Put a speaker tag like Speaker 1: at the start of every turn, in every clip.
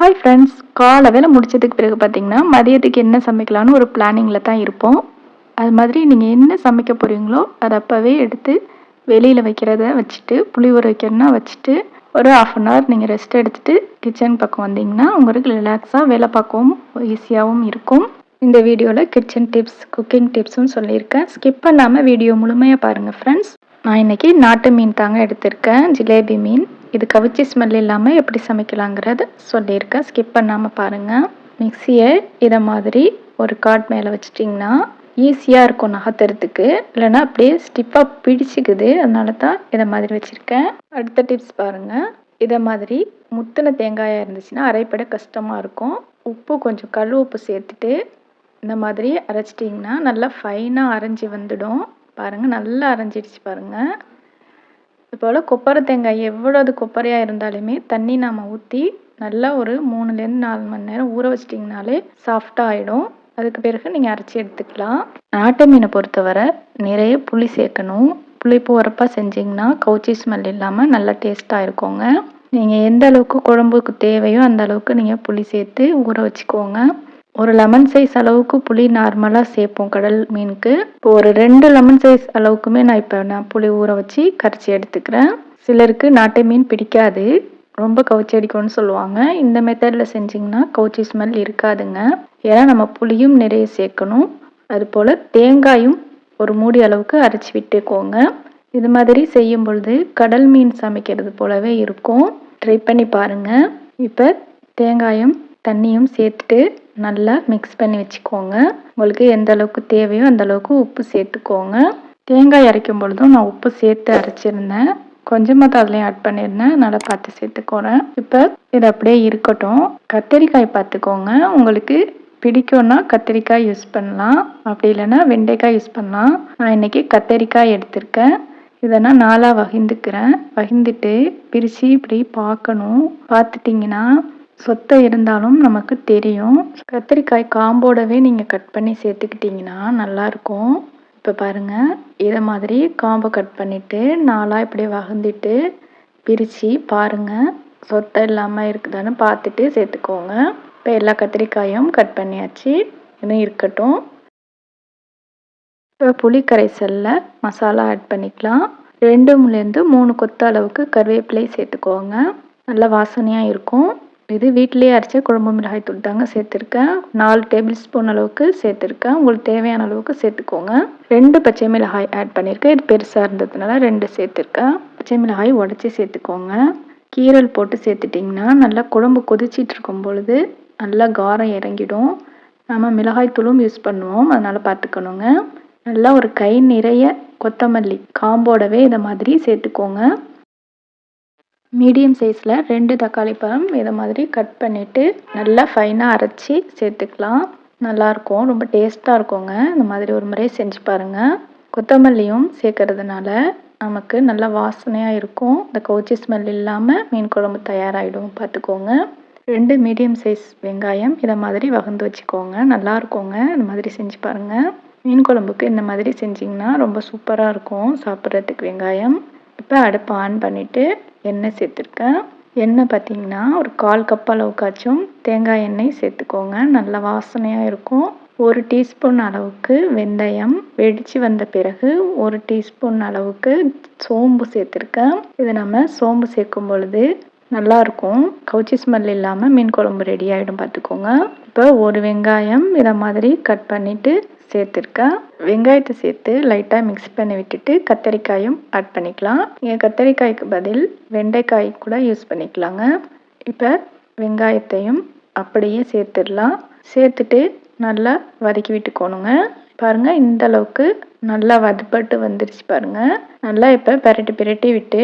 Speaker 1: Hi friends காலை வேலை முடிச்சதுக்கு பிறகு பார்த்தீங்கன்னா மதியத்துக்கு என்ன சமைக்கலான்னு ஒரு பிளானிங்கில் தான் இருப்போம். அது மாதிரி நீங்கள் என்ன சமைக்க போகிறீங்களோ அதை அப்போவே எடுத்து வெளியில் வைக்கிறத வச்சுட்டு புளி ஊற வைக்கிறதுனா வச்சுட்டு ஒரு ஆஃப் அன் ஹவர் நீங்கள் ரெஸ்ட் எடுத்துகிட்டு கிச்சன் பக்கம் வந்தீங்கன்னா உங்களுக்கு ரிலாக்ஸாக வேலை பார்க்கவும் ஈஸியாகவும் இருக்கும். இந்த வீடியோவில் கிச்சன் டிப்ஸ் குக்கிங் டிப்ஸும் சொல்லியிருக்கேன். ஸ்கிப் பண்ணாமல் வீடியோ முழுமையாக பாருங்கள் ஃப்ரெண்ட்ஸ் நான் இன்றைக்கி நாட்டு மீன் தாங்க எடுத்திருக்கேன் ஜிலேபி மீன். இது கவிச்சி ஸ்மெல் இல்லாமல் எப்படி சமைக்கலாங்கிறத சொல்லியிருக்கேன் ஸ்கிப் பண்ணாமல் பாருங்கள் மிக்சியை இதை மாதிரி ஒரு காட் மேலே வச்சிட்டிங்கன்னா ஈஸியாக இருக்கும் நகர்த்துறதுக்கு. இல்லைன்னா அப்படியே ஸ்டிப்பாக பிடிச்சிக்குது. அதனால தான் இதை மாதிரி வச்சுருக்கேன். அடுத்த டிப்ஸ் பாருங்கள் இதை மாதிரி முத்தின தேங்காயாக இருந்துச்சுன்னா அரைப்பட கஷ்டமாக இருக்கும். உப்பு கொஞ்சம் கல் உப்பு சேர்த்துட்டு இந்த மாதிரி அரைச்சிட்டிங்கன்னா நல்லா ஃபைனாக அரைஞ்சி வந்துடும். பாருங்கள் நல்லா அரைஞ்சிடுச்சு பாருங்கள் இதுபோல் கொப்பரை தேங்காய் எவ்வளவு கொப்பரையாக இருந்தாலுமே தண்ணி நாம் ஊற்றி நல்லா ஒரு மூணுலேருந்து நாலு மணி நேரம் ஊற வச்சிட்டிங்கனாலே சாஃப்டாக ஆகிடும் அதுக்கு பிறகு நீங்கள் அரைச்சி எடுத்துக்கலாம். நாட்டு மீனை பொறுத்தவரை நிறைய புளி சேர்க்கணும். புளிப்பு உரப்பாக செஞ்சிங்கன்னா கவுச்சி ஸ்மெல் இல்லாமல் நல்லா டேஸ்ட்டாக இருக்குங்க. நீங்கள் எந்த அளவுக்கு குழம்புக்கு தேவையோ அந்த அளவுக்கு நீங்கள் புளி சேர்த்து ஊற வச்சுக்கோங்க. ஒரு லெமன் சைஸ் அளவுக்கு புளி நார்மலாக சேர்ப்போம் கடல் மீனுக்கு. இப்போ ஒரு ரெண்டு லெமன் சைஸ் அளவுக்குமே நான் இப்போ நான் புளி ஊற வச்சு கரைச்சி எடுத்துக்கிறேன். சிலருக்கு நாட்டை மீன் பிடிக்காது. ரொம்ப கவுச்சி அடிக்கும்னு சொல்லுவாங்க. இந்த மெத்தடில் செஞ்சிங்கன்னா கவுச்சி ஸ்மெல் இருக்காதுங்க. ஏன்னா நம்ம புளியும் நிறைய சேர்க்கணும். அது போல் தேங்காயும் ஒரு மூடி அளவுக்கு அரைச்சி விட்டுக்கோங்க. இது மாதிரி செய்யும் பொழுது கடல் மீன் சமைக்கிறது போலவே இருக்கும். ட்ரை பண்ணி பாருங்கள் இப்போ தேங்காயும் தண்ணியும் சேர்த்துட்டு நல்லா மிக்ஸ் பண்ணி வச்சுக்கோங்க. உங்களுக்கு எந்த அளவுக்கு தேவையோ அந்த அளவுக்கு உப்பு சேர்த்துக்கோங்க. தேங்காய் அரைக்கும் பொழுதும் நான் உப்பு சேர்த்து அரைச்சிருந்தேன். கொஞ்சமாக தான் அதுலேயும் ஆட் பண்ணியிருந்தேன் நல்லா பார்த்து சேர்த்துக்கோறேன் இப்போ இது அப்படியே இருக்கட்டும். கத்திரிக்காய் பார்த்துக்கோங்க. உங்களுக்கு பிடிக்கும்னா கத்திரிக்காய் யூஸ் பண்ணலாம். அப்படி இல்லைன்னா வெண்டைக்காய் யூஸ் பண்ணலாம். நான் இன்றைக்கி கத்திரிக்காய் எடுத்திருக்கேன். இதை நான் நாலாக வகிந்துக்கிறேன். வகிந்துட்டு பிரித்து இப்படி பார்க்கணும். பார்த்துட்டிங்கன்னா சொத்தை இருந்தாலும் நமக்கு தெரியும். கத்திரிக்காய் காம்போடவே நீங்கள் கட் பண்ணி சேர்த்துக்கிட்டிங்கன்னா நல்லாயிருக்கும். இப்போ பாருங்கள் இதை மாதிரி காம்பை கட் பண்ணிவிட்டு நாளாக இப்படி வகுந்துட்டு பிரித்து பாருங்கள் சொத்தை இல்லாமல் இருக்குதான்னு பார்த்துட்டு சேர்த்துக்கோங்க. இப்போ எல்லா கத்திரிக்காயும் கட் பண்ணியாச்சு. இன்னும் இருக்கட்டும். இப்போ புளி கரைசலில் மசாலா ஆட் பண்ணிக்கலாம். ரெண்டும்லேருந்து மூணு கொத்த அளவுக்கு கருவேப்பிலை சேர்த்துக்கோங்க. நல்ல வாசனையாக இருக்கும். இது வீட்டிலேயே அரைச்ச குழம்பு மிளகாய் தூள் தாங்க சேர்த்துருக்கேன். நாலு டேபிள் ஸ்பூன் அளவுக்கு சேர்த்துருக்கேன். உங்களுக்கு தேவையான அளவுக்கு சேர்த்துக்கோங்க. ரெண்டு பச்சை மிளகாய் ஆட் பண்ணியிருக்கேன் இது பெருசாக இருந்ததுனால ரெண்டு சேர்த்துருக்கேன். பச்சை மிளகாய் உடச்சி சேர்த்துக்கோங்க. கீரல் போட்டு சேர்த்துட்டிங்கன்னா நல்லா குழம்பு கொதிச்சிட்டு இருக்கும் பொழுது நல்லா காரம் இறங்கிடும். நம்ம மிளகாய் தூளும் யூஸ் பண்ணுவோம். அதனால் பார்த்துக்கணுங்க. நல்லா ஒரு கை நிறைய கொத்தமல்லி காம்போடவே இதை மாதிரி சேர்த்துக்கோங்க. மீடியம் சைஸில் ரெண்டு தக்காளி பழம் இதை மாதிரி கட் பண்ணிவிட்டு நல்லா ஃபைனாக அரைச்சி சேர்த்துக்கலாம். நல்லாயிருக்கும் ரொம்ப டேஸ்ட்டாக இருக்குங்க. இந்த மாதிரி ஒரு முறை செஞ்சு பாருங்கள் கொத்தமல்லியும் சேர்க்கறதுனால நமக்கு நல்லா வாசனையாக இருக்கும். இந்த கவுச்சி ஸ்மெல் இல்லாமல் மீன் குழம்பு தயாராகிடும் பார்த்துக்கோங்க. ரெண்டு மீடியம் சைஸ் வெங்காயம் இதை மாதிரி வகுந்து வச்சுக்கோங்க. நல்லா இருக்குங்க. இந்த மாதிரி செஞ்சு பாருங்கள் மீன் குழம்புக்கு இந்த மாதிரி செஞ்சிங்கன்னா ரொம்ப சூப்பராக இருக்கும். சாப்பிட்றதுக்கு வெங்காயம். இப்போ அடுப்பை ஆன் பண்ணிவிட்டு எண்ணெய் சேர்த்துருக்கேன். எண்ணெய் பார்த்தீங்கன்னா ஒரு கால் கப் அளவுக்காச்சும் தேங்காய் எண்ணெய் சேர்த்துக்கோங்க. நல்ல வாசனையாக இருக்கும். ஒரு டீஸ்பூன் அளவுக்கு வெந்தயம் வெடித்து வந்த பிறகு ஒரு டீஸ்பூன் அளவுக்கு சோம்பு சேர்த்துருக்கேன். இதை நம்ம சோம்பு சேர்க்கும் பொழுது நல்லாயிருக்கும் கவுச்சி ஸ்மெல் இல்லாமல் மீன் குழம்பு ரெடி ஆகிடும் பார்த்துக்கோங்க. இப்போ ஒரு வெங்காயம் இதை மாதிரி கட் பண்ணிவிட்டு சேர்த்துருக்கேன் வெங்காயத்தை சேர்த்து லைட்டாக மிக்ஸ் பண்ணி விட்டுட்டு கத்தரிக்காயும் ஆட் பண்ணிக்கலாம். நீங்கள் கத்தரிக்காய்க்கு பதில் வெண்டைக்காய் கூட யூஸ் பண்ணிக்கலாங்க. இப்போ வெங்காயத்தையும் அப்படியே சேர்த்துடலாம். சேர்த்துட்டு நல்லா வதக்கி விட்டுக்கோணுங்க. பாருங்கள் இந்த அளவுக்கு நல்லா வதப்பட்டு வந்துருச்சு பாருங்கள் நல்லா இப்போ பிரட்டி பிரட்டி விட்டு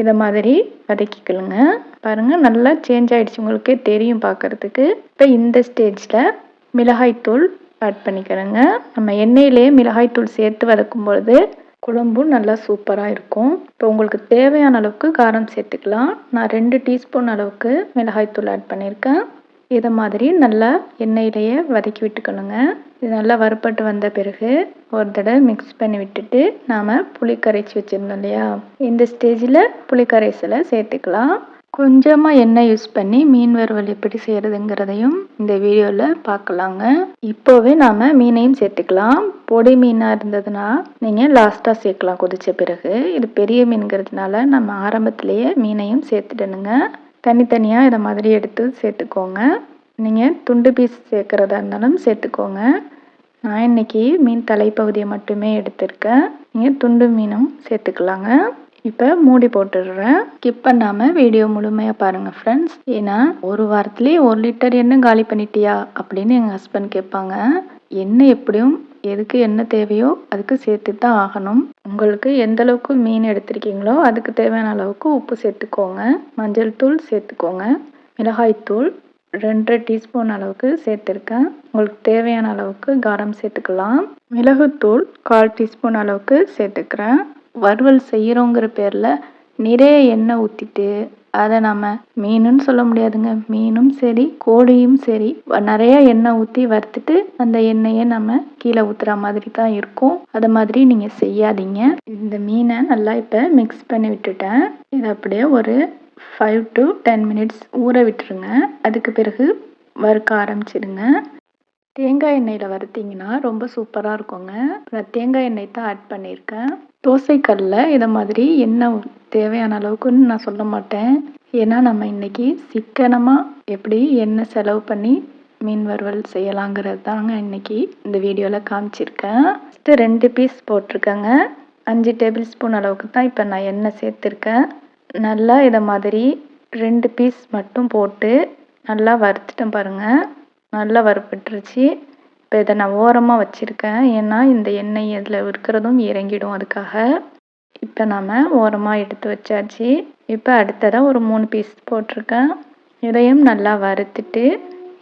Speaker 1: இதை மாதிரி வதக்கிக்கலுங்க. பாருங்கள் நல்லா சேஞ்ச் ஆகிடுச்சு உங்களுக்கே தெரியும் பார்க்குறதுக்கு இப்போ இந்த ஸ்டேஜில் மிளகாய்த்தூள் ஆட் பண்ணிக்கிறேங்க. நம்ம எண்ணெயிலே மிளகாய்த்தூள் சேர்த்து வதக்கும் பொழுது குழம்பும் நல்லா சூப்பராக இருக்கும். இப்போ உங்களுக்கு தேவையான அளவுக்கு காரம் சேர்த்துக்கலாம். நான் ரெண்டு டீஸ்பூன் அளவுக்கு மிளகாய்த்தூள் ஆட் பண்ணியிருக்கேன். இதை மாதிரி நல்லா எண்ணெயிலேயே வதக்கி விட்டுக்கணுங்க. இது நல்லா வறுப்பட்டு வந்த பிறகு ஒரு தடவை மிக்ஸ் பண்ணி விட்டுட்டு நாம் புளி கரைச்சி வச்சுருந்தோம் இல்லையா? இந்த ஸ்டேஜில் புளி கரைசலை சேர்த்துக்கலாம். கொஞ்சமாக எண்ணெய் யூஸ் பண்ணி மீன் வறுவல் எப்படி செய்கிறதுங்கிறதையும் இந்த வீடியோவில் பார்க்கலாங்க. இப்போவே நாம் மீனையும் சேர்த்துக்கலாம். பொடி மீனாக இருந்ததுன்னா நீங்கள் லாஸ்ட்டாக சேர்க்கலாம் கொதித்த பிறகு. இது பெரிய மீனுங்கிறதுனால நம்ம ஆரம்பத்திலேயே மீனையும் சேர்த்துடணுங்க. தனித்தனியாக இதை மாதிரி எடுத்து சேர்த்துக்கோங்க. நீங்கள் துண்டு பீஸ் சேர்க்குறதா இருந்தாலும் சேர்த்துக்கோங்க. நான் இன்றைக்கி மீன் தலைப்பகுதியை மட்டுமே எடுத்திருக்கேன். நீங்கள் துண்டு மீனும் சேர்த்துக்கலாங்க. இப்போ மூடி போட்டுடுறேன். ஸ்கிப் பண்ணாமல் வீடியோ முழுமையாக பாருங்கள் ஃப்ரெண்ட்ஸ் ஏன்னா ஒரு வாரத்துலேயே ஒரு லிட்டர் எண்ணெய் காலி பண்ணிட்டியா? அப்படின்னு எங்கள் ஹஸ்பண்ட் கேட்பாங்க. எண்ணெய் எப்படியும் எதுக்கு என்ன தேவையோ அதுக்கு சேர்த்து தான் ஆகணும். உங்களுக்கு எந்த அளவுக்கு மீன் எடுத்திருக்கீங்களோ அதுக்கு தேவையான அளவுக்கு உப்பு சேர்த்துக்கோங்க. மஞ்சள் தூள் சேர்த்துக்கோங்க. மிளகாய்த்தூள் ரெண்டரை டீஸ்பூன் அளவுக்கு சேர்த்துருக்கேன். உங்களுக்கு தேவையான அளவுக்கு காரம் சேர்த்துக்கலாம். மிளகுத்தூள் கால் டீஸ்பூன் அளவுக்கு சேர்த்துக்கிறேன். வறுவல் செய்கிறோங்கிற பேரில் நிறைய எண்ணெய் ஊற்றிட்டு அதை நம்ம மீனுன்னு சொல்ல முடியாதுங்க. மீனும் சரி கோழியும் சரி நிறைய எண்ணெய் ஊற்றி வறுத்துட்டு அந்த எண்ணெயை நம்ம கீழே ஊற்றுற மாதிரி தான் இருக்கும். அதை மாதிரி நீங்கள் செய்யாதீங்க. இந்த மீனை நல்லா இப்போ மிக்ஸ் பண்ணி விட்டுட்டேன். இதை அப்படியே ஒரு ஃபைவ் டு டென் மினிட்ஸ் ஊற விட்டுருங்க. அதுக்கு பிறகு வறுக்க ஆரம்பிச்சிடுங்க தேங்காய் எண்ணெயில் வறுத்தீங்கன்னா ரொம்ப சூப்பராக இருக்குங்க. நான் தேங்காய் எண்ணெய் தான் ஆட் பண்ணியிருக்கேன். தோசைக்கல்லில் இதை மாதிரி எண்ணெய் தேவையான அளவுக்குன்னு நான் சொல்ல மாட்டேன். ஏன்னா நம்ம இன்றைக்கி சிக்கனமாக எப்படி எண்ணெய் செலவு பண்ணி மீன் வறுவல் செய்யலாங்கிறது தாங்க இன்றைக்கி இந்த வீடியோவில் காமிச்சிருக்கேன். ஃபஸ்ட்டு ரெண்டு பீஸ் போட்டிருக்கேங்க. அஞ்சு டேபிள் ஸ்பூன் அளவுக்கு தான் இப்போ நான் எண்ணெய் சேர்த்துருக்கேன். நல்லா இதை மாதிரி ரெண்டு பீஸ் மட்டும் போட்டு நல்லா வறுத்துட்டேன் பாருங்கள் நல்லா வறுப்பட்டுருச்சு இப்போ இதை நான் ஓரமாக வச்சுருக்கேன். ஏன்னா இந்த எண்ணெய் இதில் இருக்கிறதும் இறங்கிடும் அதுக்காக. இப்போ நாம் ஓரமாக எடுத்து வச்சாச்சு. இப்போ அடுத்ததாக ஒரு மூணு பீஸ் போட்டிருக்கேன். இதையும் நல்லா வறுத்துட்டு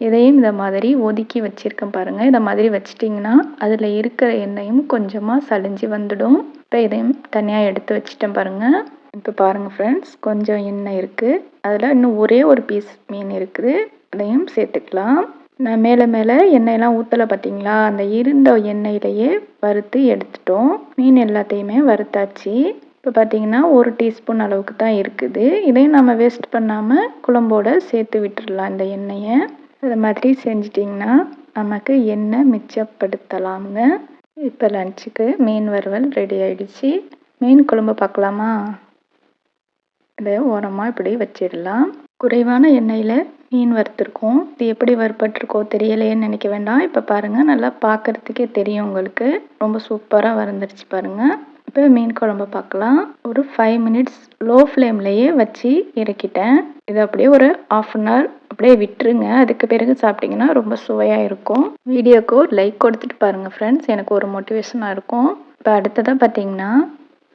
Speaker 1: இதையும் இந்த மாதிரி ஒதுக்கி வச்சுருக்கேன் பாருங்கள் இதை மாதிரி வச்சிட்டிங்கன்னா அதில் இருக்கிற எண்ணெயும் கொஞ்சமாக சளிஞ்சு வந்துடும். இப்போ இதையும் தனியாக எடுத்து வச்சிட்டேன் பாருங்கள் இப்போ பாருங்கள் ஃப்ரெண்ட்ஸ் கொஞ்சம் எண்ணெய் இருக்குது அதில் இன்னும் ஒரே ஒரு பீஸ் மீன் இருக்குது. அதையும் சேர்த்துக்கலாம். நான் மேலே மேலே எண்ணெயெல்லாம் ஊற்றலை பார்த்தீங்களா? அந்த இருந்த எண்ணெயிலையே வறுத்து எடுத்துட்டோம். மீன் எல்லாத்தையுமே வறுத்தாச்சு. இப்போ பார்த்தீங்கன்னா ஒரு டீஸ்பூன் அளவுக்கு தான் இருக்குது. இதையும் நம்ம வேஸ்ட் பண்ணாமல் குழம்போட சேர்த்து விட்டுடலாம் இந்த எண்ணெயை. அது மாதிரி செஞ்சிட்டிங்கன்னா நமக்கு எண்ணெய் மிச்சப்படுத்தலாம்ங்க. இப்போ லஞ்சுக்கு மீன் வறுவல் ரெடி ஆகிடுச்சு மீன் குழம்பு பார்க்கலாமா? இதை ஓரமாக இப்படி வச்சிடலாம். குறைவான எண்ணெயில் மீன் வறுத்துருக்கோம். இது எப்படி வறுப்பட்டிருக்கோ தெரியலையேன்னு நினைக்க வேண்டாம். இப்போ பாருங்கள் நல்லா பார்க்குறதுக்கே தெரியும் உங்களுக்கு. ரொம்ப சூப்பராக வறந்துருச்சு பாருங்கள் இப்போ மீன் குழம்பு பார்க்கலாம் ஒரு ஃபைவ் மினிட்ஸ் லோ ஃப்ளேம்லேயே வச்சு இறக்கிட்டேன். இது அப்படியே ஒரு ஆஃப் அன் ஹவர் அப்படியே விட்டுருங்க. அதுக்கு பிறகு சாப்பிட்டிங்கன்னா ரொம்ப சுவையாக இருக்கும். வீடியோக்கு ஒரு லைக் கொடுத்துட்டு பாருங்கள் ஃப்ரெண்ட்ஸ் எனக்கு ஒரு மோட்டிவேஷனாக இருக்கும். இப்போ அடுத்ததாக பார்த்தீங்கன்னா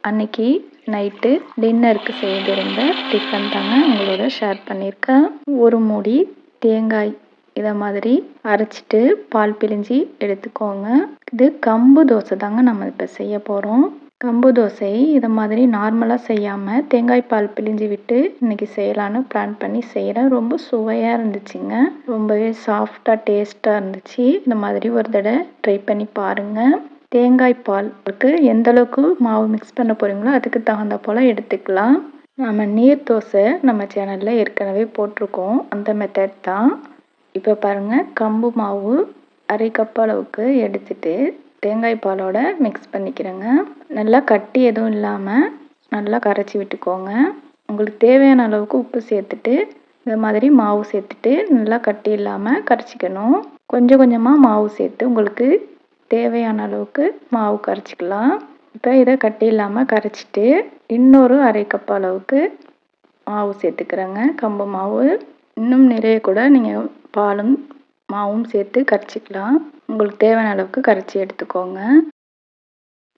Speaker 1: அன்னைக்கு நைட்டு டின்னருக்கு செய்திருந்த டிஃபன் தாங்க உங்களோட ஷேர் பண்ணியிருக்கேன். ஒரு மூடி தேங்காய் இதை மாதிரி அரைச்சிட்டு பால் பிழிஞ்சி எடுத்துக்கோங்க. இது கம்பு தோசை தாங்க நம்ம இப்போ செய்ய போகிறோம் கம்பு தோசை இதை மாதிரி நார்மலாக செய்யாமல் தேங்காய் பால் பிழிஞ்சி விட்டு இன்றைக்கி செய்யலான்னு பிளான் பண்ணி செய்கிறேன் ரொம்ப சுவையாக இருந்துச்சுங்க. ரொம்பவே சாஃப்டாக டேஸ்ட்டாக இருந்துச்சு. இந்த மாதிரி ஒரு தடவை ட்ரை பண்ணி பாருங்கள் தேங்காய் பாலுக்கு எந்த அளவுக்கு மாவு மிக்ஸ் பண்ண போகிறீங்களோ அதுக்கு தகுந்த போல் எடுத்துக்கலாம். நம்ம நீர் தோசை நம்ம சேனலில் ஏற்கனவே போட்டிருக்கோம். அந்த மெத்தட் தான். இப்போ பாருங்கள் கம்பு மாவு அரை கப் அளவுக்கு எடுத்துட்டு தேங்காய் பாலோட மிக்ஸ் பண்ணிக்கிறேங்க. நல்லா கட்டி எதுவும் இல்லாமல் நல்லா கரைச்சி விட்டுக்கோங்க. உங்களுக்கு தேவையான அளவுக்கு உப்பு சேர்த்துட்டு இந்த மாதிரி மாவு சேர்த்துட்டு நல்லா கட்டி இல்லாமல் கரைச்சிக்கணும். கொஞ்சம் கொஞ்சமாக மாவு சேர்த்து உங்களுக்கு தேவையான அளவுக்கு மாவு கரைச்சிக்கலாம். இப்போ இதை கட்டி இல்லாமல் கரைச்சிட்டு இன்னொரு அரை கப் அளவுக்கு மாவு சேர்த்துக்கிறேங்க. கம்பு மாவு. இன்னும் நிறைய கூட நீங்கள் பாலும் மாவும் சேர்த்து கரைச்சிக்கலாம். உங்களுக்கு தேவையான அளவுக்கு கரைச்சி எடுத்துக்கோங்க.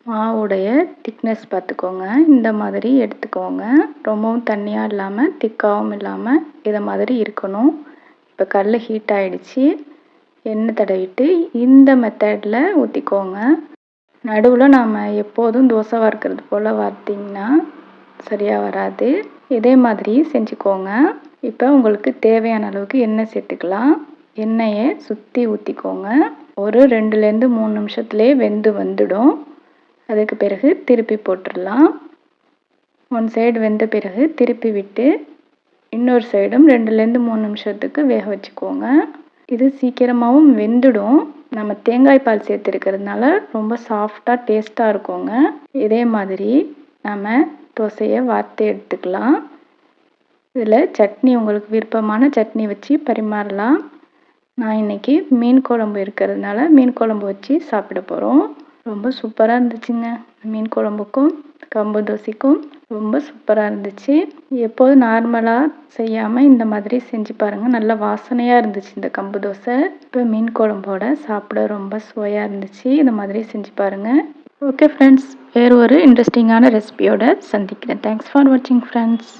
Speaker 1: மாவுடைய திக்னஸ் பார்த்துக்கோங்க. இந்த மாதிரி எடுத்துக்கோங்க. ரொம்பவும் தண்ணியாக இல்லாமல் திக்காகவும் இல்லாமல் இதை மாதிரி இருக்கணும். இப்போ கல் ஹீட் ஆகிடுச்சி எண்ணெய் தடவிட்டு இந்த மெத்தடில் ஊற்றிக்கோங்க நடுவில் நாம் எப்போதும் தோசை வறுக்கிறது போல் வறுத்திங்கன்னா சரியாக வராது. இதே மாதிரி செஞ்சுக்கோங்க. இப்போ உங்களுக்கு தேவையான அளவுக்கு எண்ணெய் சேர்த்துக்கலாம். எண்ணெயை சுற்றி ஊற்றிக்கோங்க ஒரு ரெண்டுலேருந்து மூணு நிமிஷத்துலேயே வெந்து வந்துடும். அதுக்கு பிறகு திருப்பி போட்டுடலாம். ஒன் சைடு வெந்த பிறகு திருப்பி விட்டு இன்னொரு சைடும் ரெண்டுலேருந்து மூணு நிமிஷத்துக்கு வேக வச்சுக்கோங்க. இது சீக்கிரமாகவும் வெந்துடும். நம்ம தேங்காய் பால் சேர்த்துருக்கிறதுனால ரொம்ப சாஃப்டாக டேஸ்ட்டாக இருக்குங்க. இதே மாதிரி நம்ம தோசையை வார்த்து எடுத்துக்கலாம். இதில் சட்னி உங்களுக்கு விருப்பமான சட்னி வச்சு பரிமாறலாம். நான் இன்றைக்கி மீன் குழம்பு இருக்கிறதுனால மீன் குழம்பு வச்சு சாப்பிட போகிறோம் ரொம்ப சூப்பராக இருந்துச்சுங்க. மீன் குழம்புக்கும் கம்பு தோசைக்கும் ரொம்ப சூப்பராக இருந்துச்சு. எப்போதும் நார்மலாக செய்யாமல் இந்த மாதிரி செஞ்சு பாருங்கள் நல்ல வாசனையாக இருந்துச்சு இந்த கம்பு தோசை. இப்போ மீன் குழம்போட சாப்பிட ரொம்ப சுவையாக இருந்துச்சு. இந்த மாதிரி செஞ்சு பாருங்கள் ஓகே ஃப்ரெண்ட்ஸ் வேறு ஒரு இன்ட்ரெஸ்டிங்கான ரெசிபியோட சந்திக்கிறேன். தேங்க்ஸ் ஃபார் வாட்சிங் ஃப்ரெண்ட்ஸ்